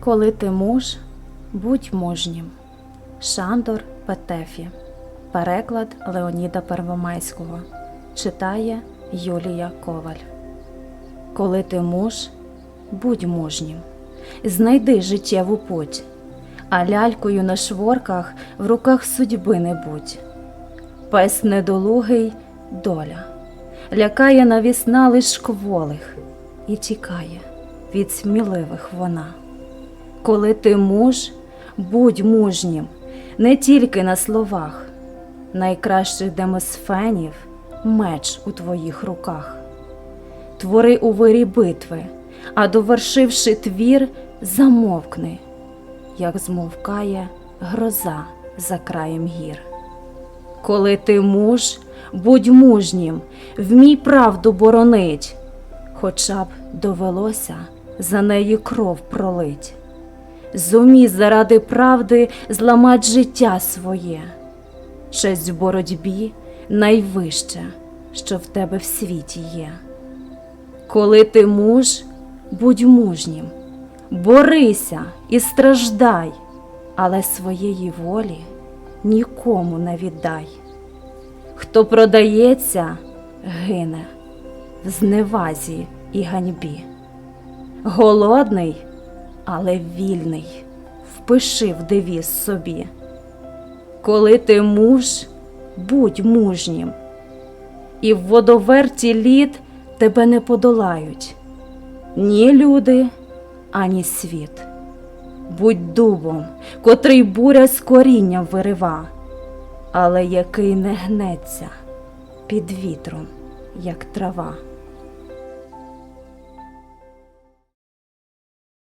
Коли ти муж, будь мужнім. Шандор Петефі. Переклад Леоніда Первомайського. Читає Юлія Коваль. Коли ти муж, будь мужнім. Знайди життєву путь, а лялькою на шворках в руках судьби не будь. Пес недолугий доля, лякає навісна лиш кволих і тікає від сміливих вона. Коли ти муж, будь мужнім, не тільки на словах. Найкращих демосфенів меч у твоїх руках. Твори у вирі битви, а довершивши твір, замовкни, як змовкає гроза за краєм гір. Коли ти муж, будь мужнім, вмій правду боронить, хоча б довелося за неї кров пролить. Зумій заради правди зламать життя своє. Честь в боротьбі найвище, що в тебе в світі є. Коли ти муж, будь мужнім, борися і страждай, але своєї волі нікому не віддай. Хто продається, гине в зневазі і ганьбі. Голодний, але вільний, впиши в девіз собі. Коли ти муж, будь мужнім, і в водоверті лід тебе не подолають ні люди, ані світ. Будь дубом, котрий буря з корінням вирива, але який не гнеться під вітром, як трава.